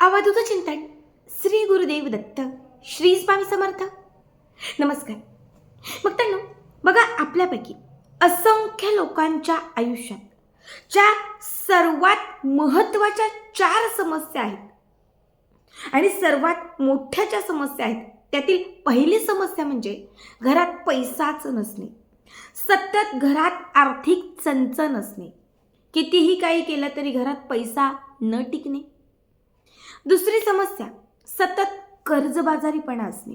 अवधूत चिंतन श्री गुरुदेव दत्त श्री स्वामी समर्थ. नमस्कार. मग त्यांना बघा आपल्यापैकी असंख्य लोकांच्या आयुष्यात ज्या सर्वात महत्त्वाच्या चार समस्या आहेत. आणि सर्वात मोठ्या ज्या समस्या आहेत. त्यातील पहिली समस्या म्हणजे घरात पैसाच नसणे. सतत घरात आर्थिक चंचन असणे. कितीही काही केलं तरी घरात पैसा न टिकणे. दुसरी समस्या सतत कर्जबाजारीपणा असणे.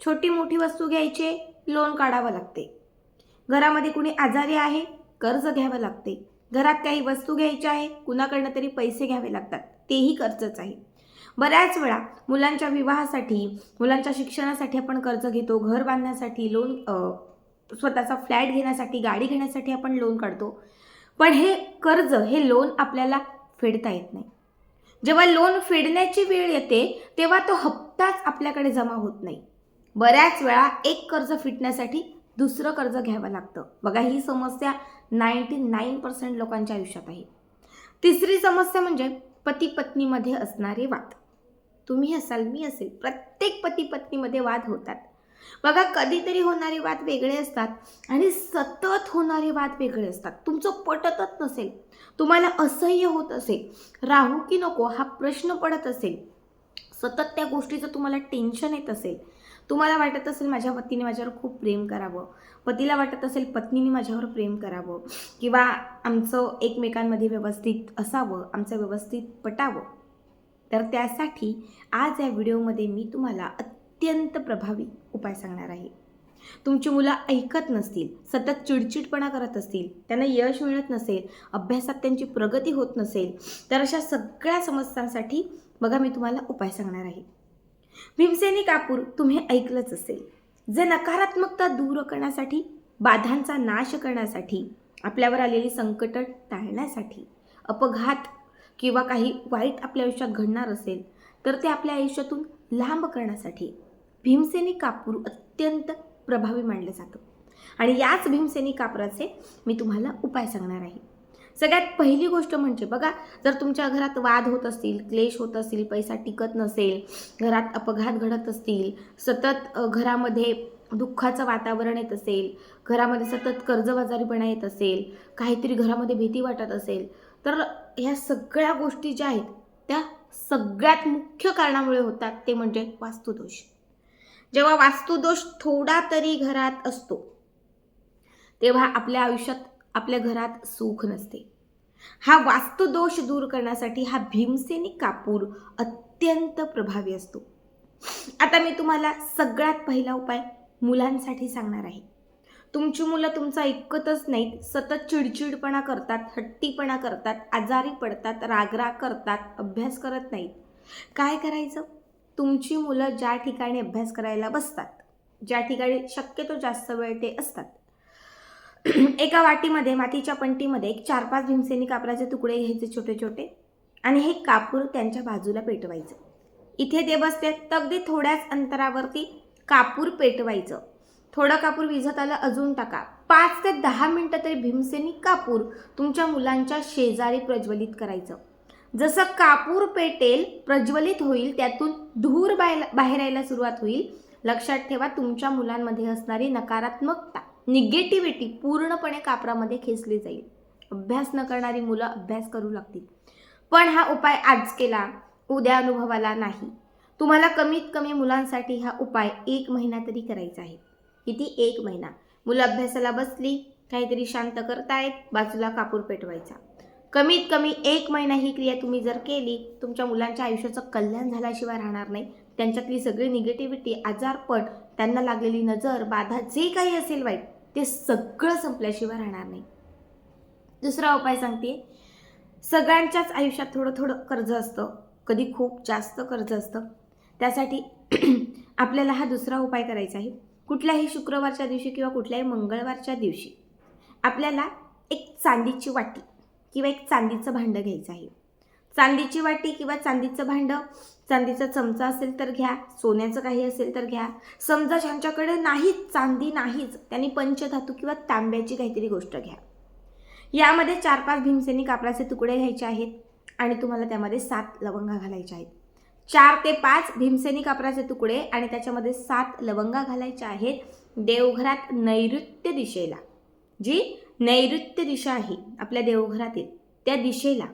छोटी मोठी वस्तू घ्यायचे लोन काढावं लागते. घरामध्ये कुणी आजारी आहे कर्ज घ्यावं लागते. घरात काही वस्तू घ्यायच्या आहे कुणाकडनं तरी पैसे घ्यावे लागतात. तेही कर्जच आहे. बऱ्याच वेळा मुलांच्या विवाहासाठी मुलांच्या शिक्षणासाठी आपण कर्ज घेतो घर बांधण्यासाठी लोन स्वतःचा फ्लॅट घेण्यासाठी गाडी घेण्यासाठी आपण लोन काढतो. पण हे कर्ज हे लोन आपल्याला फेडता येत नाही. जेव्हा लोन फेडण्याची वेळ येते तेव्हा तो हप्ताच आपल्याकडे जमा होत नाही. बऱ्याच वेळा एक कर्ज फिटण्यासाठी दुसरं कर्ज घ्यावं लागतं. बघा ही समस्या नाईंटी नाईन पर्सेंट लोकांच्या आयुष्यात आहे. तिसरी समस्या म्हणजे पती पत्नीमध्ये असणारे वाद. तुम्ही असाल मी असेल प्रत्येक पती पत्नीमध्ये वाद होतात. बघा कधीतरी होणारे वाद वेगळे असतात आणि सतत होणारे वाद वेगळे असतात. तुमचं पटतच नसेल. तुम्हाला असह्य होत असेल. राहू की नको हा प्रश्न पडत असेल. सतत त्या गोष्टीचं तुम्हाला टेन्शन येत असेल. तुम्हाला वाटत असेल माझ्या पतीने माझ्यावर खूप प्रेम करावं. पतीला वाटत असेल पत्नीने माझ्यावर प्रेम करावं. किंवा आमचं एकमेकांमध्ये व्यवस्थित असावं आमचं व्यवस्थित पटावं. तर त्यासाठी आज या व्हिडिओमध्ये मी तुम्हाला अत्यंत प्रभावी उपाय सांगणार आहे. तुमची मुलं ऐकत नसतील सतत चिडचिडपणा करत असतील त्यांना यश मिळत नसेल अभ्यासात त्यांची प्रगती होत नसेल तर अशा सगळ्या समस्यांसाठी बघा मी तुम्हाला उपाय सांगणार आहे. भीमसेनी कापूर तुम्ही ऐकलंच असेल. जे नकारात्मकता दूर करण्यासाठी बाधांचा नाश करण्यासाठी आपल्यावर आलेली संकट टाळण्यासाठी अपघात किंवा काही वाईट आपल्या आयुष्यात घडणार असेल तर ते आपल्या आयुष्यातून लांब करण्यासाठी भीमसेनी कापूर अत्यंत प्रभावी मानलं जातं. आणि याच भीमसेनी कापराचे मी तुम्हाला उपाय सांगणार आहे. सगळ्यात पहिली गोष्ट म्हणजे बघा जर तुमच्या घरात वाद होत असतील क्लेश होत असतील पैसा टिकत नसेल घरात अपघात घडत असतील सतत घरामध्ये दुःखाचं वातावरण येत असेल घरामध्ये सतत कर्जबाजारीपणा येत असेल काहीतरी घरामध्ये भीती वाटत असेल तर ह्या सगळ्या गोष्टी ज्या आहेत त्या सगळ्यात मुख्य कारणामुळे होतात ते म्हणजे वास्तुदोष. जेव्हा वास्तुदोष थोडा तरी घरात असतो तेव्हा आपल्या आयुष्यात आपल्या घरात सुख नसते. हा वास्तुदोष दूर करण्यासाठी हा भीमसेनी कापूर अत्यंत प्रभावी असतो. आता मी तुम्हाला सगळ्यात पहिला उपाय मुलांसाठी सांगणार आहे. तुमची मुलं तुमचं ऐकतच नाहीत सतत चिडचिडपणा करतात हट्टीपणा करतात आजारी पडतात रागराग करतात अभ्यास करत नाहीत. काय करायचं? तुमची मुलं ज्या ठिकाणी अभ्यास करायला बसतात ज्या ठिकाणी शक्यतो जास्त वेळ ते असतात. एका वाटीमध्ये मातीच्या पंटीमध्ये एक चार पाच भीमसेनी कापराचे तुकडे घ्यायचे छोटे छोटे आणि हे कापूर त्यांच्या बाजूला पेटवायचं. इथे ते बसते अगदी थोड्याच अंतरावरती कापूर पेटवायचं. थोडं कापूर विझत आलं अजून टाका. पाच ते दहा मिनटं तरी भीमसेनी कापूर तुमच्या मुलांच्या शेजारी प्रज्वलित करायचं. जसं कापूर पेटेल प्रज्वलित होईल त्यातून धूर बाहेर बाहेर यायला सुरुवात होईल. लक्षात ठेवा तुमच्या मुलांमध्ये असणारी नकारात्मकता निगेटिव्हिटी पूर्णपणे कापरामध्ये खेचली जाईल. अभ्यास न करणारी मुलं अभ्यास करू लागतील. पण हा उपाय आज केला उद्या अनुभवाला नाही. तुम्हाला कमीत कमी मुलांसाठी हा उपाय एक महिना तरी करायचा आहे. किती? एक महिना. मुलं अभ्यासाला बसली काहीतरी शांत करतायत बाजूला कापूर पेटवायचा. कमीत कमी एक महिना ही क्रिया तुम्ही जर केली तुमच्या मुलांच्या आयुष्याचं कल्याण झाल्याशिवाय राहणार नाही. त्यांच्यातली सगळी निगेटिव्हिटी आजारपट त्यांना लागलेली नजर बाधा जे काही असेल वाईट ते सगळं संपल्याशिवाय राहणार नाही. दुसरा उपाय सांगते. सगळ्यांच्याच आयुष्यात थोडं थोडं कर्ज असतं. कधी खूप जास्त कर्ज असतं. त्यासाठी आपल्याला हा दुसरा उपाय करायचा आहे. कुठल्याही शुक्रवारच्या दिवशी किंवा कुठल्याही मंगळवारच्या दिवशी आपल्याला एक चांदीची वाटी किंवा एक चांदीचं भांडं घ्यायचं आहे. चांदीची वाटी किंवा चांदीचं भांडं चांदीचा चमचा असेल तर घ्या सोन्याचं काही असेल तर घ्या. समजा ज्यांच्याकडे नाहीच चांदी नाहीच त्यांनी पंचधातू किंवा तांब्याची काहीतरी गोष्ट घ्या. यामध्ये चार पाच भीमसेनी कापडाचे तुकडे घ्यायचे आहेत आणि तुम्हाला त्यामध्ये सात लवंगा घालायच्या आहेत. चार ते पाच भीमसेनी कापराचे तुकडे आणि त्याच्यामध्ये सात लवंगा घालायच्या आहेत देवघरात नैऋत्य दिशेला जी नैऋत्य दिशा आहे आपल्या देवघरातील त्या दिशेला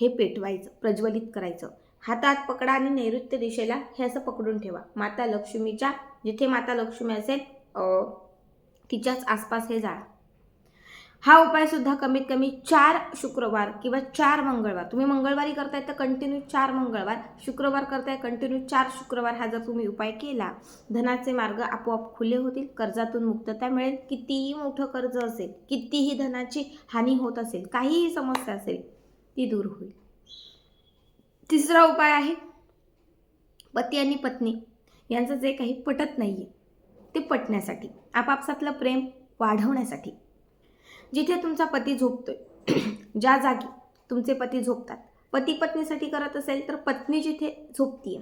हे पेटवायचं प्रज्वलित करायचं. हातात पकडा आणि नैऋत्य दिशेला हे असं पकडून ठेवा. माता लक्ष्मीच्या जिथे माता लक्ष्मी असेल तिच्याच आसपास हे जाळा. हा उपाय सुद्धा कमीत कमी चार शुक्रवार किंवा चार मंगळवार. तुम्ही मंगळवारी करताय तर कंटिन्यू चार मंगळवार शुक्रवार करताय कंटिन्यू चार शुक्रवार हा जर तुम्ही उपाय केला धनाचे मार्ग आपोआप खुले होतील कर्जातून मुक्तता मिळेल कितीही मोठं कर्ज असेल कितीही धनाची हानी होत असेल काहीही समस्या असेल ती दूर होईल. तिसरा उपाय आहे पती आणि पत्नी यांचं जे काही पटत नाही आहे ते पटण्यासाठी आपापसातलं प्रेम वाढवण्यासाठी. जिथे तुमचा पती झोपतोय ज्या जागी तुमचे पती झोपतात पती पत्नीसाठी करत असेल तर पत्नी जिथे झोपतीये.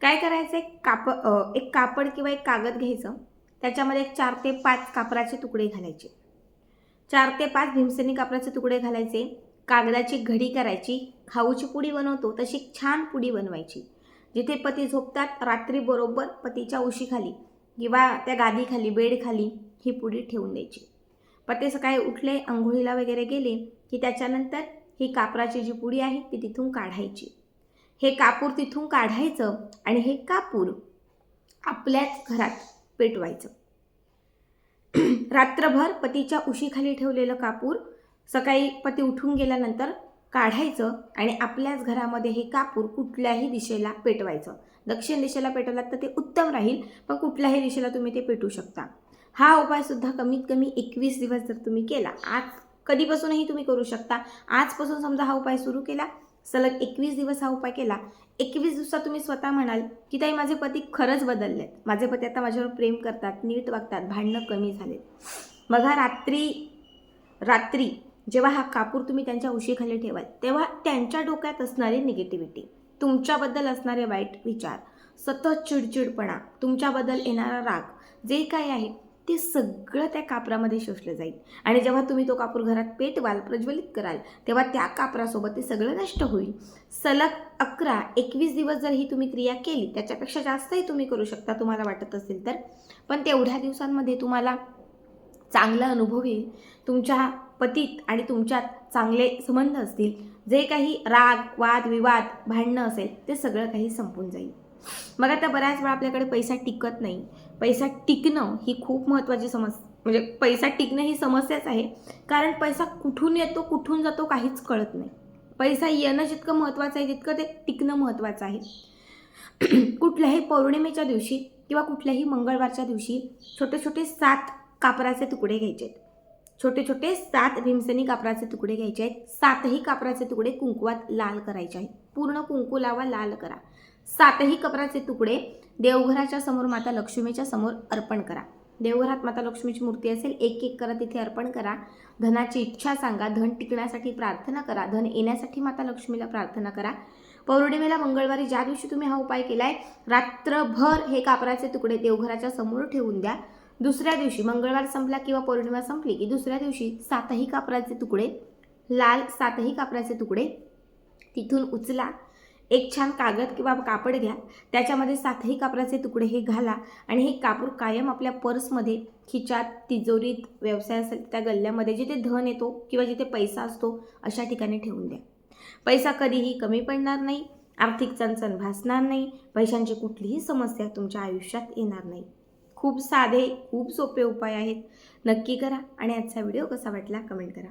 काय करायचं एक काप एक कापड किंवा एक कागद घ्यायचं त्याच्यामध्ये एक चार ते पाच कापराचे तुकडे घालायचे. चार ते पाच भीमसेनी कापराचे तुकडे घालायचे कागदाची घडी करायची खाऊची पुडी बनवतो तशी एक छान पुडी बनवायची. जिथे पती झोपतात रात्री बरोबर पतीच्या उशीखाली किंवा त्या गादीखाली बेडखाली ही पुडी ठेवून द्यायची. पते सकाळी उठले आंघोळीला वगैरे गेले की त्याच्यानंतर ही कापराची जी पुडी आहे ती तिथून काढायची. हे कापूर तिथून काढायचं आणि हे कापूर आपल्याच घरात पेटवायचं. रात्रभर पतीच्या उशीखाली ठेवलेलं कापूर सकाळी पती उठून गेल्यानंतर काढायचं आणि आपल्याच घरामध्ये हे कापूर कुठल्याही दिशेला पेटवायचं. दक्षिण दिशेला पेटवलात तर ते उत्तम राहील पण कुठल्याही दिशेला तुम्ही ते पेटवू शकता. हा उपायसुद्धा कमीत कमी एकवीस दिवस जर तुम्ही केला आज कधीपासूनही तुम्ही करू शकता. आजपासून समजा हा उपाय सुरू केला सलग एकवीस दिवस हा उपाय केला एकवीस दिवसात तुम्ही स्वतः म्हणाल की ताई माझे पती खरंच बदललेत. माझे पती आता माझ्यावर प्रेम करतात नीट वागतात भांडणं कमी झालेत. बघा रात्री रात्री जेव्हा हा कापूर तुम्ही त्यांच्या उशीखाली ठेवाल तेव्हा त्यांच्या डोक्यात असणारी निगेटिव्हिटी तुमच्याबद्दल असणारे वाईट विचार सतत चिडचिडपणा तुमच्याबद्दल येणारा राग जे काय आहे ते सगळं त्या कापरामध्ये शोषलं जाईल. आणि जेव्हा तुम्ही तो कापूर घरात पेटवाल प्रज्वलित कराल तेव्हा त्या कापरासोबत ते सगळं नष्ट होईल. सलग अकरा एकवीस दिवस जर ही तुम्ही क्रिया केली त्याच्यापेक्षा जास्तही तुम्ही करू शकता तुम्हाला वाटत असेल तर. पण तेवढ्या दिवसांमध्ये तुम्हाला चांगला अनुभव येईल. तुमच्या पतीत आणि तुमच्यात चांगले संबंध असतील. जे काही राग वाद विवाद भांडणं असेल ते सगळं काही संपून जाईल. मग आता बऱ्याच वेळा आपल्याकडे पैसा टिकत नाही. पैसा टिकणं ही खूप महत्त्वाची समस्या म्हणजे पैसा टिकणं ही समस्याच आहे. कारण पैसा कुठून येतो कुठून जातो काहीच कळत नाही. पैसा येणं जितकं महत्त्वाचं आहे तितकं ते टिकणं महत्त्वाचं आहे. कुठल्याही पौर्णिमेच्या दिवशी किंवा कुठल्याही मंगळवारच्या दिवशी छोटे छोटे सात कापराचे तुकडे घ्यायचे आहेत. छोटे छोटे सात भीमसेनी कापराचे तुकडे घ्यायचे आहेत. सातही कापराचे तुकडे कुंकवात लाल करायचे आहेत. पूर्ण कुंकू लावा लाल करा. सातही कपराचे तुकडे देवघराच्या समोर माता लक्ष्मीच्या समोर अर्पण करा. देवघरात माता लक्ष्मीची मूर्ती असेल एक एक करा तिथे अर्पण करा. धनाची इच्छा सांगा धन टिकण्यासाठी प्रार्थना करा धन येण्यासाठी माता लक्ष्मीला प्रार्थना करा. पौर्णिमेला मंगळवारी ज्या दिवशी तुम्ही हा उपाय केलाय रात्रभर हे कापराचे तुकडे देवघराच्या समोर ठेवून द्या. दुसऱ्या दिवशी मंगळवार संपला किंवा पौर्णिमा संपली की दुसऱ्या दिवशी सातही कापराचे तुकडे लाल सातही कापराचे तुकडे तिथून उचला. एक छान कागद किंवा कापड घ्या. त्याच्यामध्ये सातही कापराचे तुकडे हे घाला आणि हे कापूर कायम आपल्या पर्समध्ये खिचात तिजोरीत व्यवसाय असेल त्या गल्ल्यामध्ये जिथे धन येतो किंवा जिथे पैसा असतो अशा ठिकाणी ठेवून द्या. पैसा कधीही कमी पडणार नाही आर्थिक चणचण भासणार नाही पैशांची कुठलीही समस्या तुमच्या आयुष्यात येणार नाही. खूप साधे खूप सोपे उपाय आहेत. नक्की करा आणि आजचा व्हिडिओ कसा वाटला कमेंट करा.